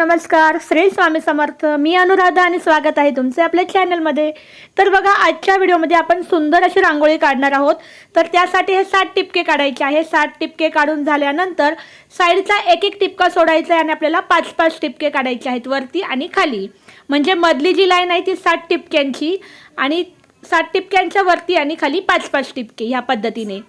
नमस्कार. श्री स्वामी समर्थ. मी अनुराधा आणि स्वागत आहे तुमचे आपल्या चॅनलमध्ये तर बघा आजच्या व्हिडिओमध्ये आपण सुंदर अशी रांगोळी काढणार आहोत. तर त्यासाठी हे सात टिपके काढायचे आहे. सात टिपके काढून झाल्यानंतर साईडचा एक एक टिपका सोडायचा आहे आणि आपल्याला पाच पाच टिपके काढायचे आहेत वरती आणि खाली. म्हणजे मधली जी लाईन आहे ती सात टिपक्यांची आणि सात टिपक्यांच्या वरती आणि खाली पाच पाच टिपके ह्या पद्धतीने.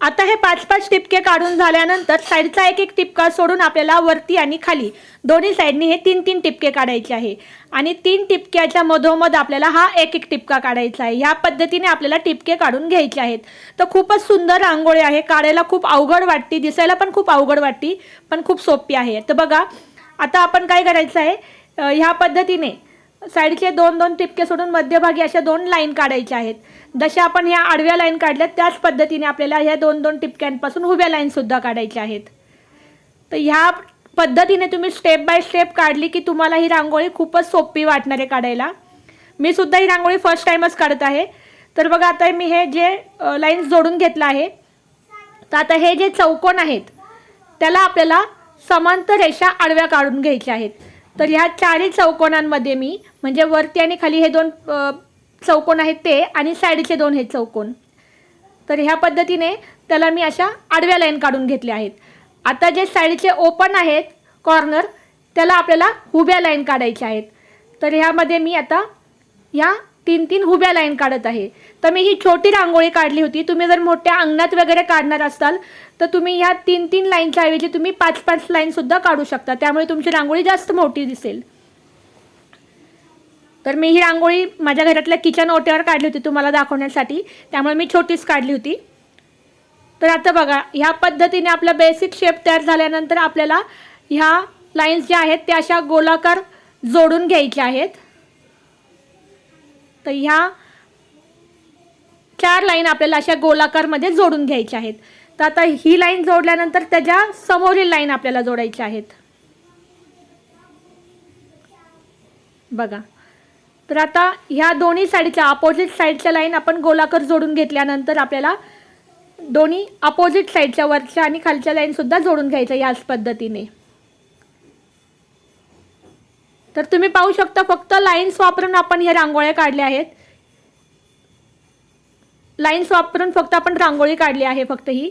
आता हे पाच पाच टिपके काढून झाल्यानंतर साईडचा एक एक टिपका सोडून आपल्याला वरती आणि खाली दोन्ही साईडने हे तीन तीन टिपके काढायचे आहे. आणि तीन टिपक्याच्या मधोमध आपल्याला हा एक एक टिपका काढायचा आहे. ह्या पद्धतीने आपल्याला टिपके काढून घ्यायचे आहेत. तर खूपच सुंदर रांगोळी आहे. काढायला खूप अवघड वाटते. दिसायला पण खूप अवघड वाटते पण खूप सोपी आहे. तर बघा आता आपण काय करायचं आहे? ह्या पद्धतीने साईडचे दोन दोन टिपके सोडून मध्यभागी अशा दोन लाईन काढायच्या आहेत. जशा आपण ह्या आडव्या लाईन काढल्या त्याच पद्धतीने आपल्याला ह्या दोन दोन टिपक्यांपासून उभ्या लाईनसुद्धा काढायच्या आहेत. तर ह्या पद्धतीने तुम्ही स्टेप बाय स्टेप काढली की तुम्हाला ही रांगोळी खूपच सोपी वाटणार आहे काढायला. मी सुद्धा ही रांगोळी फर्स्ट टाईमच काढत आहे. तर बघा आता मी हे जे लाईन्स जोडून घेतलं आहे तर आता हे जे चौकोन आहेत त्याला आपल्याला समांतर रेषा आडव्या काढून घ्यायच्या आहेत. तर ह्या चारही चौकोनांमध्ये मी म्हणजे वरती आणि खाली हे दोन चौकोन आहेत ते आणि साईडचे दोन हे चौकोन. तर ह्या पद्धतीने त्याला मी अशा आडव्या लाईन काढून घेतल्या आहेत. आता जे साईडचे ओपन आहेत कॉर्नर त्याला आपल्याला उभ्या लाईन काढायच्या आहेत. तर ह्यामध्ये मी आता ह्या तीन तीन उभ्या लाईन काढत आहे. तर मी ही छोटी रांगोळी काढली होती. तुम्ही जर मोठ्या अंगणात वगैरे काढणार असाल तर तुम्ही ह्या तीन तीन लाईनच्या ऐवजी तुम्ही पाच पाच लाईनसुद्धा काढू शकता. त्यामुळे तुमची रांगोळी जास्त मोठी दिसेल. तर मी ही रांगोळी माझ्या घरातल्या किचन ओट्यावर काढली होती तुम्हाला दाखवण्यासाठी. त्यामुळे मी छोटीच काढली होती. तर आता बघा ह्या पद्धतीने आपला बेसिक शेप तयार झाल्यानंतर आपल्याला ह्या लाईन्स ज्या आहेत त्या अशा गोलाकार जोडून घ्यायच्या आहेत. तर ह्या चार लाईन आपल्याला अशा गोलाकारमध्ये जोडून घ्यायच्या आहेत. तर आता ही लाईन जोडल्यानंतर त्याच्या समोरील लाईन आपल्याला जोडायच्या आहेत. बघा. तर आता ह्या दोन्ही साईडच्या अपोजिट साईडच्या लाईन आपण गोलाकार जोडून घेतल्यानंतर आपल्याला दोन्ही अपोजिट साईडच्या वरच्या आणि खालच्या लाईनसुद्धा जोडून घ्यायच्या याच पद्धतीने. तर तुम्ही पाहू शकता फक्त लाईन्स वापरून आपण ह्या रांगोळ्या काढल्या आहेत. लाईन्स वापरून फक्त आपण रांगोळी काढली आहे फक्त ही.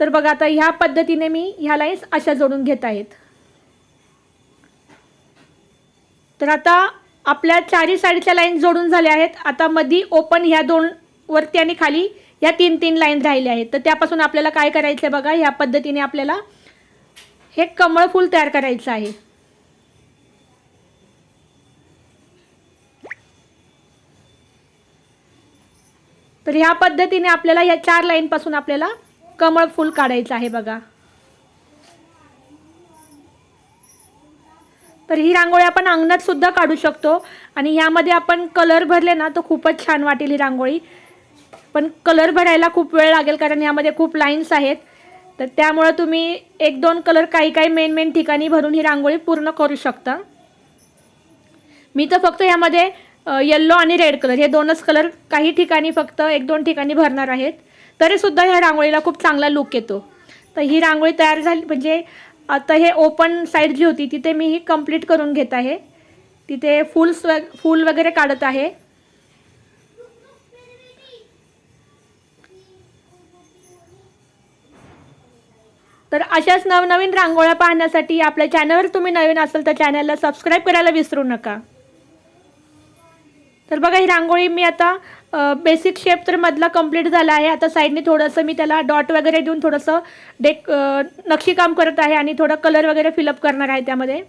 तर बघा आता ह्या पद्धतीने मी ह्या लाईन्स अशा जोडून घेत आहेत. तर आता आपल्या चारही साईडच्या लाईन जोडून झाल्या आहेत. आता मधी ओपन ह्या दोन वरती आणि खाली ह्या तीन तीन लाईन राहिल्या आहेत. तर त्यापासून आपल्याला काय करायचं आहे बघा ह्या पद्धतीने आपल्याला हे कमळ फूल तयार करायचं आहे. तर ह्या पद्धतीने आपल्याला या चार लाईनपासून आपल्याला कमळ फूल काढायचं आहे बघा. तर ही रांगोळी आपण अंगणात सुद्धा काढू शकतो आणि यामध्ये आपण कलर भरले ना तर खूपच छान वाटेल ही रांगोळी. पण कलर भरायला खूप वेळ लागेल कारण यामध्ये खूप लाईन्स आहेत. तर त्यामुळं तुम्ही एक दोन कलर काही काही मेन मेन ठिकाणी भरून ही रांगोळी पूर्ण करू शकता. मी तर फक्त यामध्ये येल्लो आणि रेड कलर हे दोनच कलर काही ठिकाणी फक्त एक दोन ठिकाणी भरणार आहेत. तरीसुद्धा ह्या रांगोळीला खूप चांगला लुक येतो. तर ही रांगोळी तयार झाली म्हणजे आता हे ओपन साईड जी होती तिथे मी ही कंप्लीट करून घेत आहे. तिथे फुल्स स्व फूल वगैरे काढत आहे. तर अशाच नवनवीन रांगोळ्या पाहण्यासाठी आपल्या चॅनलवर तुम्ही नवीन असाल तर चॅनलला सबस्क्राईब करायला विसरू नका. तर बघा ही रांगोळी मी आता बेसिक शेप तर मधला कंप्लीट झाला आहे. आता साईडने थोडंसं मी त्याला डॉट वगैरे देऊन थोडंसं डेक नक्षीकाम करत आहे आणि थोडं कलर वगैरे फिलअप करणार आहे त्यामध्ये.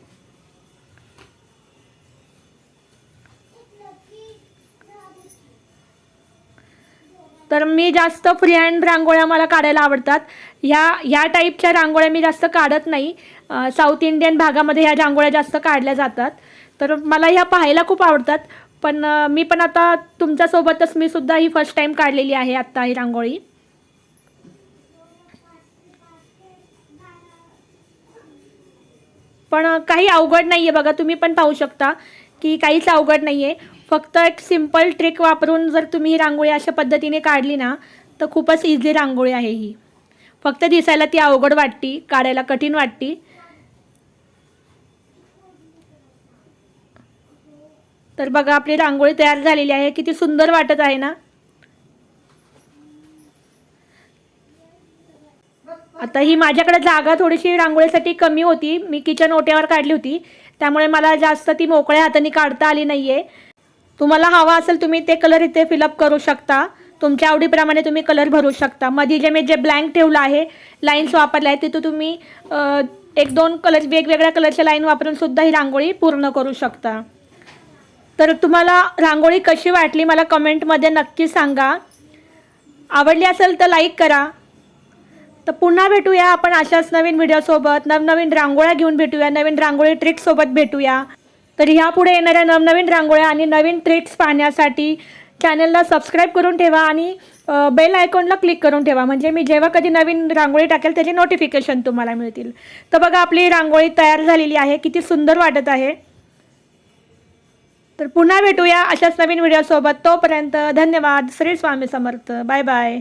तर मी जास्त फ्री हँड रांगोळ्या मला काढायला आवडतात. ह्या ह्या टाईपच्या रांगोळ्या मी जास्त काढत नाही. साऊथ इंडियन भागामध्ये ह्या रांगोळ्या जास्त काढल्या जातात. तर मला ह्या पाहायला खूप आवडतात. पण मी पण आता तुमच्यासोबतच मी सुद्धा ही फर्स्ट टाईम काढलेली आहे आत्ता ही रांगोळी. पण काही अवघड नाही आहे बघा तुम्ही पण पाहू शकता की काहीच अवघड नाही आहे फक्त एक सिंपल ट्रिक वापरून जर तुम्ही ही रांगोळी अशा पद्धतीने काढली ना तर खूपच इझी रांगोळी आहे ही. फक्त दिसायला ती अवघड वाटती काढायला कठीण वाटती. तर बघा आपली रांगोळी तयार झालेली आहे. किती सुंदर वाटत आहे ना? आता ही माझ्याकडे जागा थोडीशी रांगोळीसाठी कमी होती. मी किचन ओट्यावर काढली होती. त्यामुळे मला जास्त ती मोकळ्या हाताने काढता आली नाही आहे तुम्हाला हवा असेल तुम्ही ते कलर इथे फिलअप करू शकता. तुमच्या आवडीप्रमाणे तुम्ही कलर भरू शकता. मध्ये जे मी जे ब्लँक ठेवलं आहे लाईन्स वापरल्या आहेत तिथं तुम्ही एक दोन कलर वेगवेगळ्या कलरच्या लाईन वापरून सुद्धा ही रांगोळी पूर्ण करू शकता. तर तुम्हाला रांगोळी कशी वाटली मला कमेंटमध्ये नक्की सांगा. आवडली असेल तर लाईक करा. तर पुन्हा भेटूया आपण अशाच नवीन व्हिडिओसोबत नवनवीन रांगोळ्या घेऊन भेटूया. नवीन रांगोळी ट्रिक्ससोबत भेटूया. तर ह्यापुढे येणाऱ्या नवनवीन रांगोळ्या आणि नवीन ट्रिक्स पाहण्यासाठी चॅनलला सबस्क्राईब करून ठेवा आणि बेल आयकॉनला क्लिक करून ठेवा. म्हणजे मी जेव्हा कधी नवीन रांगोळी टाकेल त्याचे नोटिफिकेशन तुम्हाला मिळतील. तर बघा आपली रांगोळी तयार झालेली आहे. किती सुंदर वाटत आहे. तर पुन्हा भेटूया अशाच नवीन व्हिडिओसोबत तोपर्यंत धन्यवाद. श्री स्वामी समर्थ. Bye bye